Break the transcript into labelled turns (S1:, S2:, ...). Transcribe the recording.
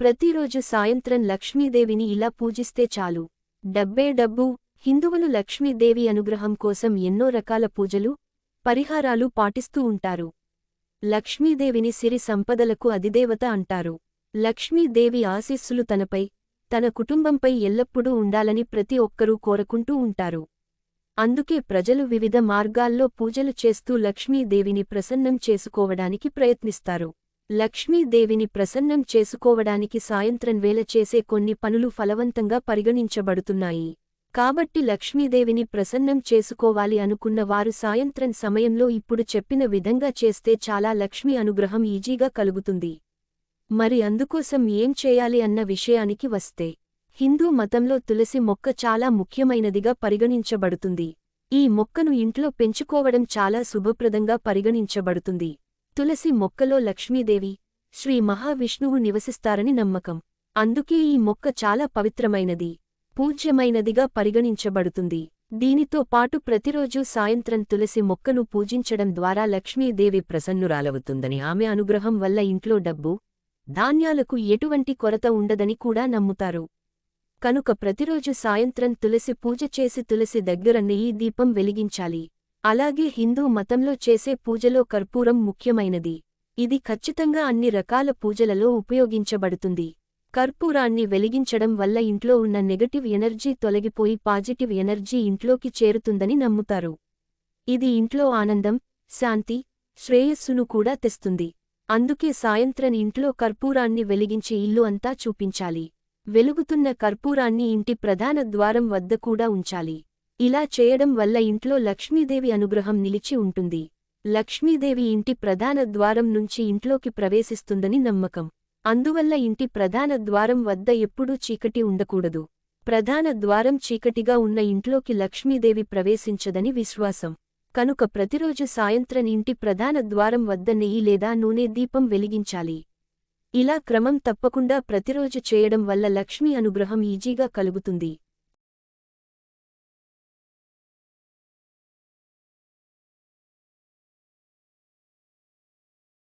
S1: ప్రతిరోజు సాయంత్రం లక్ష్మీదేవిని ఇలా పూజిస్తే చాలు. డబ్బే డబ్బు హిందువులు లక్ష్మీదేవి అనుగ్రహం కోసం ఎన్నో రకాల పూజలు పరిహారాలు పాటిస్తూ ఉంటారు. లక్ష్మీదేవిని సిరి సంపదలకు అధిదేవత అంటారు. లక్ష్మీదేవి ఆశీస్సులు తనపై తన కుటుంబంపై ఎల్లప్పుడూ ఉండాలని ప్రతి ఒక్కరూ కోరుకుంటూ ఉంటారు. అందుకే ప్రజలు వివిధ మార్గాల్లో పూజలు చేస్తూ లక్ష్మీదేవిని ప్రసన్నం చేసుకోవడానికి ప్రయత్నిస్తారు. లక్ష్మీదేవిని ప్రసన్నం చేసుకోవడానికి సాయంత్రం వేళ చేసే కొన్ని పనులు ఫలవంతంగా పరిగణించబడుతున్నాయి. కాబట్టి లక్ష్మీదేవిని ప్రసన్నం చేసుకోవాలి అనుకున్న వారు సాయంత్రం సమయంలో ఇప్పుడు చెప్పిన విధంగా చేస్తే చాలా లక్ష్మీ అనుగ్రహం ఈజీగా కలుగుతుంది. మరి అందుకోసం ఏం చేయాలి అన్న విషయానికి వస్తే హిందూ మతంలో తులసి మొక్క చాలా ముఖ్యమైనదిగా పరిగణించబడుతుంది. ఈ మొక్కను ఇంట్లో పెంచుకోవడం చాలా శుభప్రదంగా పరిగణించబడుతుంది. తులసి మొక్కలో లక్ష్మీదేవి శ్రీ మహావిష్ణువు నివసిస్తారని నమ్మకం. అందుకే ఈ మొక్క చాలా పవిత్రమైనది పూజ్యమైనదిగా పరిగణించబడుతుంది. దీనితో పాటు ప్రతిరోజూ సాయంత్రం తులసి మొక్కను పూజించడం ద్వారా లక్ష్మీదేవి ప్రసన్నురాలవుతుందని ఆమె అనుగ్రహం వల్ల ఇంట్లో డబ్బు ధాన్యాలకు ఎటువంటి కొరత ఉండదని కూడా నమ్ముతారు. కనుక ప్రతిరోజు సాయంత్రం తులసి పూజ చేసి తులసి దగ్గర నెయ్యి దీపం వెలిగించాలి. అలాగే హిందూ మతంలో చేసే పూజలో కర్పూరం ముఖ్యమైనది. ఇది ఖచ్చితంగా అన్ని రకాల పూజలలో ఉపయోగించబడుతుంది. కర్పూరాన్ని వెలిగించడం వల్ల ఇంట్లో ఉన్న నెగటివ్ ఎనర్జీ తొలగిపోయి పాజిటివ్ ఎనర్జీ ఇంట్లోకి చేరుతుందని నమ్ముతారు. ఇది ఇంట్లో ఆనందం శాంతి శ్రేయస్సును కూడా తెస్తుంది. అందుకే సాయంత్రం ఇంట్లో కర్పూరాన్ని వెలిగించి ఇల్లు అంతా చూపించాలి. వెలుగుతున్న కర్పూరాన్ని ఇంటి ప్రధాన ద్వారం వద్ద కూడా ఉంచాలి. ఇలా చేయడం వల్ల ఇంట్లో లక్ష్మీదేవి అనుగ్రహం నిలిచి ఉంటుంది. లక్ష్మీదేవి ఇంటి ప్రధాన ద్వారం నుంచి ఇంట్లోకి ప్రవేశిస్తుందని నమ్మకం. అందువల్ల ఇంటి ప్రధాన ద్వారం వద్ద ఎప్పుడూ చీకటి ఉండకూడదు. ప్రధాన ద్వారం చీకటిగా ఉన్న ఇంట్లోకి లక్ష్మీదేవి ప్రవేశించదని విశ్వాసం. కనుక ప్రతిరోజు సాయంత్రం ఇంటి ప్రధాన ద్వారం వద్ద నెయ్యి లేదా నూనె దీపం వెలిగించాలి. ఇలా క్రమం తప్పకుండా ప్రతిరోజు చేయడం వల్ల లక్ష్మీ అనుగ్రహం ఈజీగా కలుగుతుంది.